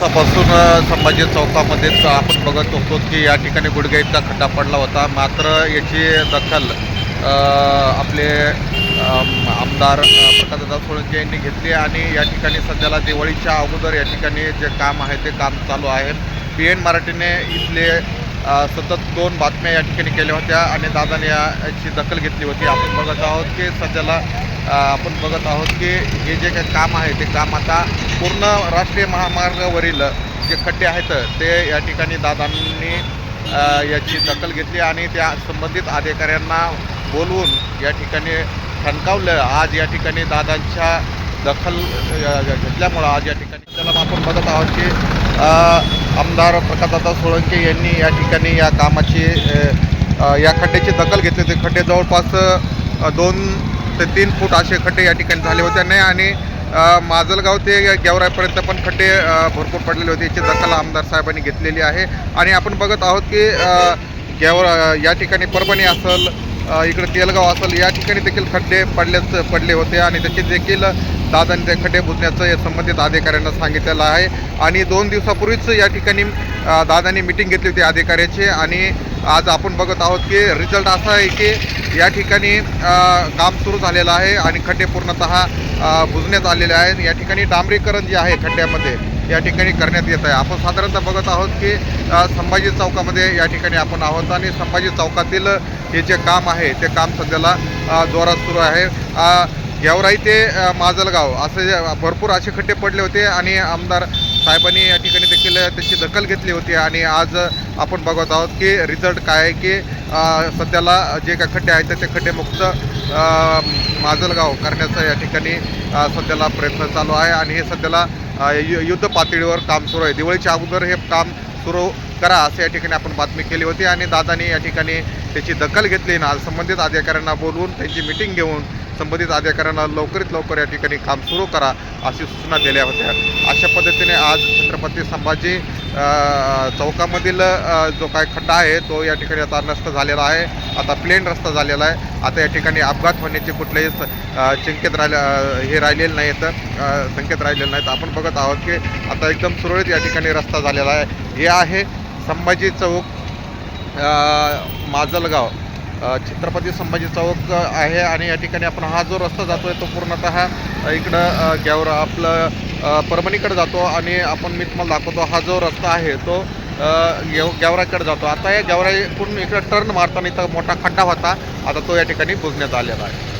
पासून संभाजी चौकामध्येच आपण बघत होतो की या ठिकाणी गुडघ्याचा खड्डा पडला होता. मात्र याची दखल आपले आमदार अ, प्रकाशदादा सोळंके यांनी घेतली आणि या ठिकाणी सध्याला दिवाळीच्या अगोदर या ठिकाणी जे काम आहे ते काम चालू आहे. पी एन मराठीने इथले सतत दोन बातम्या या ठिकाणी केल्या होत्या आणि दादाने याची दखल घेतली होती. आपण बघत आहोत की सध्याला आपण बघत आहोत की हे जे काही काम आहे ते काम आता पूर्ण राष्ट्रीय महामार्गावरील जे खड्डे आहेत ते या ठिकाणी दादांनी याची दखल घेतली आणि त्या संबंधित अधिकाऱ्यांना बोलवून या ठिकाणी ठणकावलं. आज या ठिकाणी दादांच्या दखल घेतल्यामुळं आज या ठिकाणी त्याला आपण बघत आहोत की आमदार प्रकाशदादा सोळंके यांनी या ठिकाणी या कामाची या खड्ड्याची दखल घेतली होती. खड्डे जवळपास दोन ते तीन फूट असे खड्डे या ठिकाणी झाले होते. नाही आणि माजलगाव ते गेवराईपर्यंत पण खड्डे भरपूर पडलेले होते. याची दखल आमदार साहेबांनी घेतलेली आहे. आणि आपण बघत आहोत की गेवर गेवरा या ठिकाणी परभणी असेल इकडे तेलगाव असेल या ठिकाणी देखील खड्डे पडलेच पडले होते. आणि त्याचे देखील दादांनी ते खड्डे बुजण्याचं या संबंधित अधिकाऱ्यांना सांगितलेलं आहे. आणि दोन दिवसापूर्वीच या ठिकाणी दादांनी मिटिंग घेतली होती अधिकाऱ्याची. आणि आज आपण बघत आहोत की रिझल्ट असा आहे की या ठिकाणी काम सुरू झालेलं आहे आणि खड्डे पूर्णतः बुजण्यात आलेले आहेत. या ठिकाणी डांबरीकरण जे आहे खड्ड्यामध्ये या ठिकाणी करण्यात येत आहे. आपण साधारणतः बघत आहोत की संभाजी चौकामध्ये या ठिकाणी आपण आहोत आणि संभाजी चौकातील हे जे काम आहे ते काम सध्याला जोरात सुरू आहे. गेवराई ते माजलगाव. असे भरपूर असे खड्डे पडले होते आणि आमदार साहेबांनी या ठिकाणी देखील त्याची दखल घेतली होती आणि आज आपण बघत आहोत की रिझल्ट काय आहे की सध्याला जे काय खड्डे आहेत ते खड्डेमुक्त अ, माजलगाव करण्याचा या ठिकाणी सध्याला प्रयत्न चालू आहे आणि हे सध्याला यु युद्ध पातळीवर काम सुरू आहे. दिवाळीच्या अगोदर हे काम सुरू करा असं या ठिकाणी आपण बातमी केली होती आणि दादानी या ठिकाणी त्याची दखल घेतली ना. संबंधित अधिकाऱ्यांना बोलवून त्यांची मिटिंग घेऊन संबंधित अधिकाऱ्यांना लवकरात लवकर या ठिकाणी काम सुरू करा अशी सूचना दिल्या होत्या. अशा पद्धतीने आज छत्रपती संभाजी चौकामधील जो काय खड्डा आहे तो या ठिकाणी आता नष्ट झालेला आहे. आता प्लेन रस्ता झालेला आहे. आता या ठिकाणी अपघात होण्याचे कुठलेही स- चिंकेत राहिले हे राहिलेले नाहीत अ, संकेत राहिलेले नाहीत. आपण बघत आहोत की आता एकदम सुरळीत या ठिकाणी रस्ता झालेला आहे. हे आहे संभाजी चौक माजलगाव छत्रपती संभाजी चौक आहे आणि या ठिकाणी आपण हा जो रस्ता जातो आहे तो पूर्णतः इकडं अ, गेवरा आपलं परभणीकडे जातो आणि आपण मी तुम्हाला दाखवतो हा जो रस्ता आहे तो गेव गेवराकडे जातो. आता या गेवराकडून इकडं टर्न मारताना इथं मोठा खड्डा होता. आता तो या ठिकाणी बुजण्यात आलेला आहे.